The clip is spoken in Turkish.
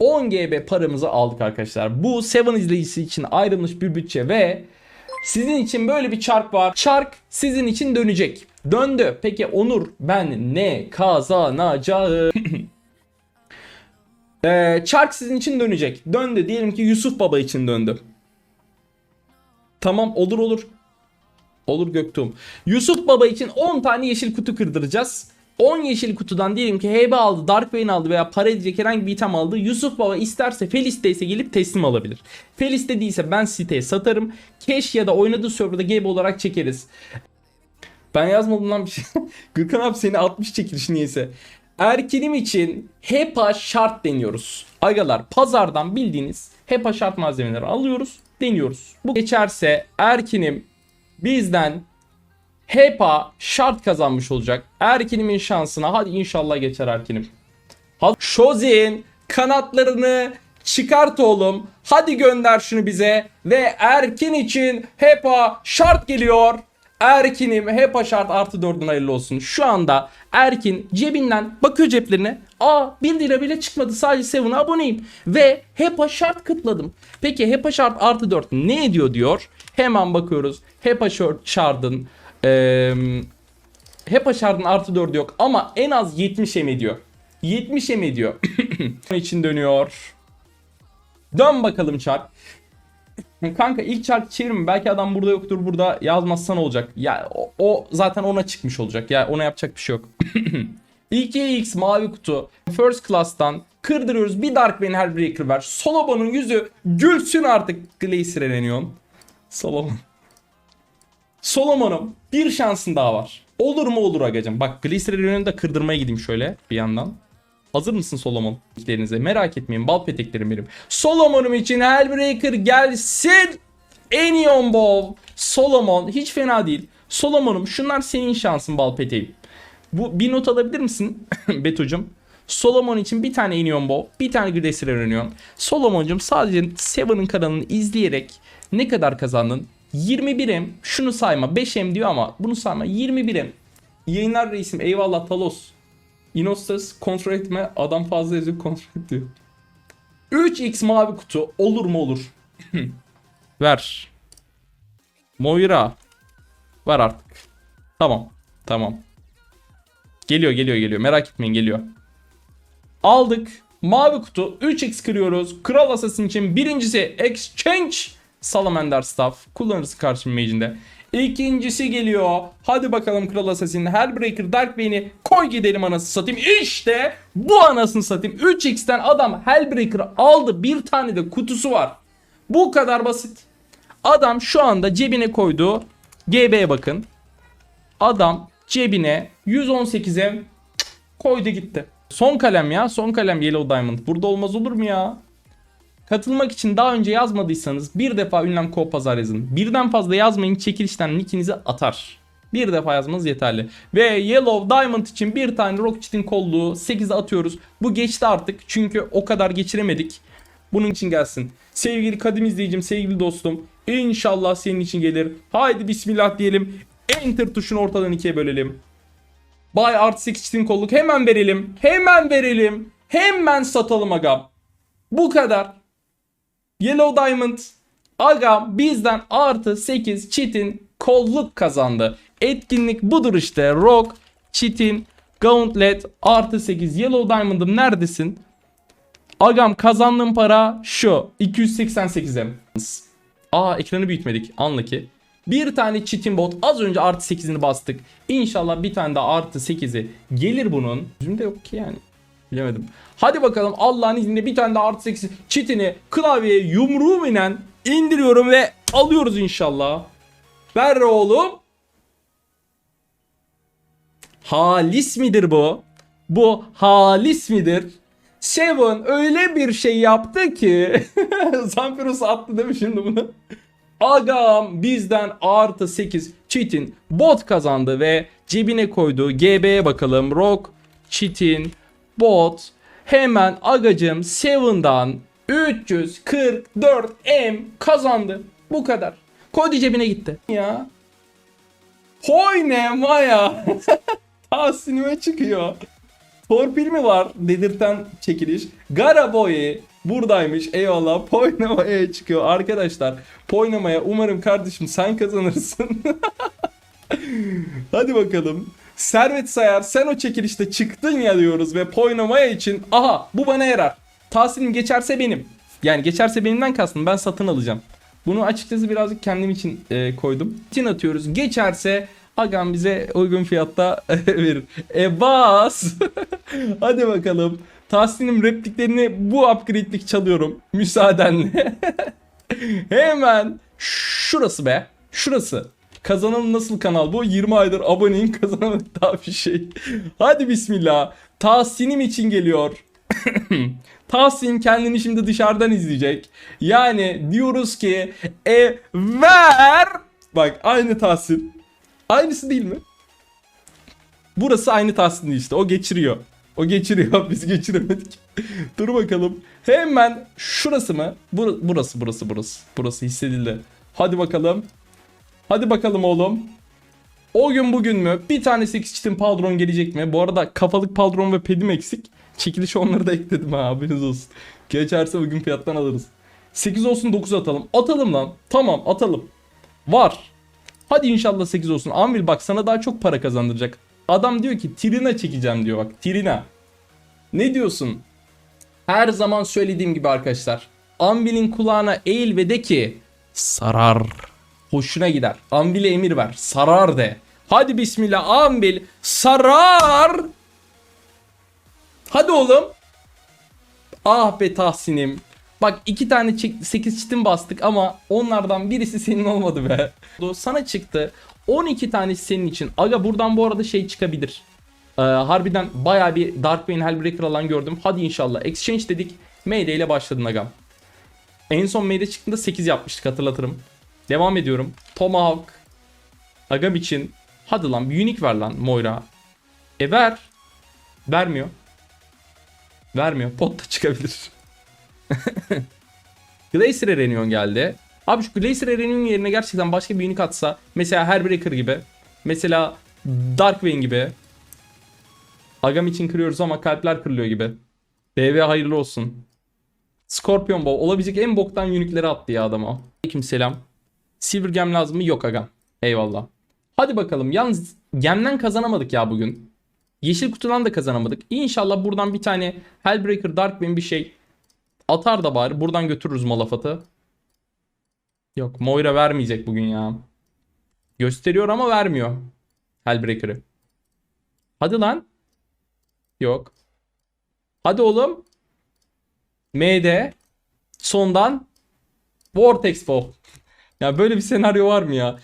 10 GB paramızı aldık arkadaşlar. Bu 7 izleyicisi için ayrılmış bir bütçe ve sizin için böyle bir çark var. Çark sizin için dönecek. Döndü. Peki Onur ben ne kazanacağım? Ee, çark sizin için dönecek. Döndü. Diyelim ki Yusuf Baba için döndü. Tamam olur olur. Olur Göktuğum. Yusuf Baba için 10 tane yeşil kutu kırdıracağız. 10 yeşil kutudan diyelim ki Heybe aldı, Dark Vayne aldı veya para edecek herhangi bir item aldı. Yusuf Baba isterse Felis'te ise gelip teslim alabilir. Felis'te değilse ben siteye satarım. Cash ya da oynadığı serverda game olarak çekeriz. Ben yazmadım lan bir şey. Gürkan abi seni 60 çekiliş niyeyse. Erkinim için HEPA şart deniyoruz. Agalar pazardan bildiğiniz HEPA şart malzemeleri alıyoruz, deniyoruz. Bu geçerse Erkinim bizden HEPA şart kazanmış olacak. Erkin'imin şansına hadi inşallah geçer Erkin'im. Şozin kanatlarını çıkart oğlum. Hadi gönder şunu bize. Ve Erkin için HEPA şart geliyor. Erkin'im HEPA şart artı 4'ün hayırlı olsun. Şu anda Erkin cebinden bakıyor ceplerine. Aa 1 lira bile çıkmadı sadece 7'a aboneyim. Ve HEPA şart kıtladım. Peki HEPA şart artı 4 ne ediyor diyor. Hemen bakıyoruz. HEPA şart şardın eee HEPA şardın artı 4 yok ama en az 70 em ediyor. 70 em ediyor. İçin dönüyor. Dön bakalım çark. Kanka ilk çark çevirme. Belki adam burada yoktur. Burada yazmazsan olacak. Ya o, o zaten ona çıkmış olacak. Ya ona yapacak bir şey yok. 2x mavi kutu. First class'tan kırdırıyoruz. Bir Dark Bane Hellbreaker ver. Solomon'un yüzü gülsün artık. Glacier Elenion. Solomon. Solomon'um bir şansın daha var. Olur mu olur agacım. Bak Glycerol'ün önünde kırdırmaya gideyim şöyle bir yandan. Hazır mısın Solomon? İlklerinize merak etmeyin bal peteklerim benim. Solomon'um için Hellbreaker gelsin. Enion Bow. Solomon hiç fena değil. Solomon'um şunlar senin şansın bal peteğim. Bu bir not alabilir misin Betu'cum? Solomon için bir tane Enion Bow, bir tane Glacier Enion. Solomon'cum sadece Seven'ın kanalını izleyerek ne kadar kazandın? 21M şunu sayma 5M diyor ama bunu sayma 21M. Yayınlar reisim eyvallah Talos. Inostas kontrol etme adam fazla yazıyor kontrol et diyor. 3x mavi kutu olur mu olur. Ver. Moira. Ver artık. Tamam. Tamam. Geliyor geliyor geliyor merak etmeyin geliyor. Aldık. Mavi kutu 3x kırıyoruz. Kral Assassin için birincisi Exchange Salamander Staff. Kullanırsın karşı mage'inde. İkincisi geliyor. Hadi bakalım Kral Assassin. Hellbreaker Dark Bane'i koy gidelim anasını satayım. İşte bu anasını satayım. 3x'ten adam Hellbreaker aldı. Bir tane de kutusu var. Bu kadar basit. Adam şu anda cebine koyduğu GB'ye bakın. Adam cebine 118'e koydu gitti. Son kalem ya. Son kalem Yellow Diamond. Burada olmaz olur mu ya? Katılmak için daha önce yazmadıysanız bir defa ünlem co pazar yazın. Birden fazla yazmayın çekilişten nickinizi atar. Bir defa yazmanız yeterli. Ve Yellow Diamond için bir tane Rocket'in kolluğu 8'e atıyoruz. Bu geçti artık çünkü o kadar geçiremedik. Bunun için gelsin. Sevgili kadim izleyicim, sevgili dostum. İnşallah senin için gelir. Haydi bismillah diyelim. Enter tuşunu ortadan ikiye bölelim. Buy artı 8 çitin kolluk hemen verelim. Hemen verelim. Hemen satalım agam. Bu kadar. Yellow Diamond Aga bizden artı 8 çitin kolluk kazandı. Etkinlik budur işte. Rock, çitin, Gauntlet artı 8 Yellow Diamond'ım neredesin? Agam kazandığım para şu 288'e. Aa ekranı büyütmedik anla ki. Bir tane çitin bot az önce artı 8'ini bastık. İnşallah bir tane daha artı 8'i gelir bunun. Yüzümde yok ki yani. Bilemedim. Hadi bakalım Allah'ın izniyle bir tane daha artı 8 çitini klavyeye yumruğum inen indiriyorum ve alıyoruz inşallah. Ver oğlum. Halis midir bu? Bu halis midir? Seven öyle bir şey yaptı ki Zampiros attı değil mi şimdi bunu? Agam bizden artı 8 Çitin bot kazandı ve cebine koydu. GB'ye bakalım. Rock, Çitin, bot. Hemen agacım Seven'dan 344 M kazandı. Bu kadar. Koydu cebine gitti. Ya. Hoy ne maya. Tahsinime çıkıyor. Torpil mi var dedirten çekiliş. Garaboy Buradaymış. Eyvallah. Poynamaya çıkıyor arkadaşlar. Poynamaya umarım kardeşim sen kazanırsın. Hadi bakalım. Servet Sayar sen o çekilişte çıktın ya diyoruz ve Poynamaya için aha bu bana yarar. Tahsilim geçerse benim. Yani geçerse benimden kastım ben satın alacağım. Bunu açıkçası birazcık kendim için e, koydum. İçin atıyoruz. Geçerse Agam bize uygun fiyatta verir. E bas. Hadi bakalım. Tahsin'in repliklerini bu upgrade'lik çalıyorum. Müsaadenle. Hemen şurası be. Şurası. Kazanalım nasıl kanal bu? 20 aydır aboneyim kazanamadık daha bir şey. Hadi bismillah. Tahsin'im için geliyor. Tahsin kendini şimdi dışarıdan izleyecek. Yani diyoruz ki e ver. Bak aynı Tahsin. Aynısı değil mi? Burası aynı Tahsin işte. O geçiriyor. O geçiriyor. Biz geçiremedik. Dur bakalım. Hemen şurası mı? Bur- burası burası burası. Burası hissedildi. Hadi bakalım. Hadi bakalım oğlum. O gün bugün mü? Bir tane 8 çitin paldron gelecek mi? Bu arada kafalık paldron ve pedim eksik. Çekiliş onları da ekledim ha haberiniz olsun. Geçerse bugün fiyattan alırız. 8 olsun 9 atalım. Atalım lan. Tamam atalım. Var. Hadi inşallah 8 olsun. Amil bak sana daha çok para kazandıracak. Adam diyor ki Trina çekeceğim diyor bak. Trina. Ne diyorsun? Her zaman söylediğim gibi arkadaşlar. Ambil'in kulağına eğil ve de ki sarar. Hoşuna gider. Ambil'e emir ver. Sarar de. Hadi bismillah Ambil sarar. Hadi oğlum. Ah be Tahsin'im. Bak iki tane 8 çitin bastık ama onlardan birisi senin olmadı be. Sana çıktı. 12 tanesi senin için. Aga buradan bu arada şey çıkabilir. Ee, harbiden baya bir Darkwing Hellbreaker alan gördüm. Hadi inşallah. Exchange dedik. Mayday ile başladın agam. En son Mayday çıktığında 8 yapmıştık hatırlatırım. Devam ediyorum. Tomahawk. Agam için. Hadi lan unique ver lan Moira. E ver. Vermiyor. Vermiyor. Pot da çıkabilir. Glacier Erenion geldi. Abi şu Glacier Erenion yerine gerçekten başka bir unique atsa. Mesela Hellbreaker gibi. Mesela Darkwing gibi. Agam için kırıyoruz ama kalpler kırılıyor gibi. BV hayırlı olsun. Scorpion Bow olabilecek en boktan unique'leri attı ya adama. Aleyküm selam. Silver Gem lazım mı? Yok agam. Eyvallah. Hadi bakalım. Yalnız gemden kazanamadık ya bugün. Yeşil kutudan da kazanamadık. İnşallah buradan bir tane Hellbreaker Darkwing bir şey atar da bari. Buradan götürürüz Malafat'ı. Yok Moira vermeyecek bugün ya. Gösteriyor ama vermiyor. Hellbreaker'ı. Hadi lan. Yok. Hadi oğlum. MD. Sondan. Vortex Fall. Ya böyle bir senaryo var mı ya?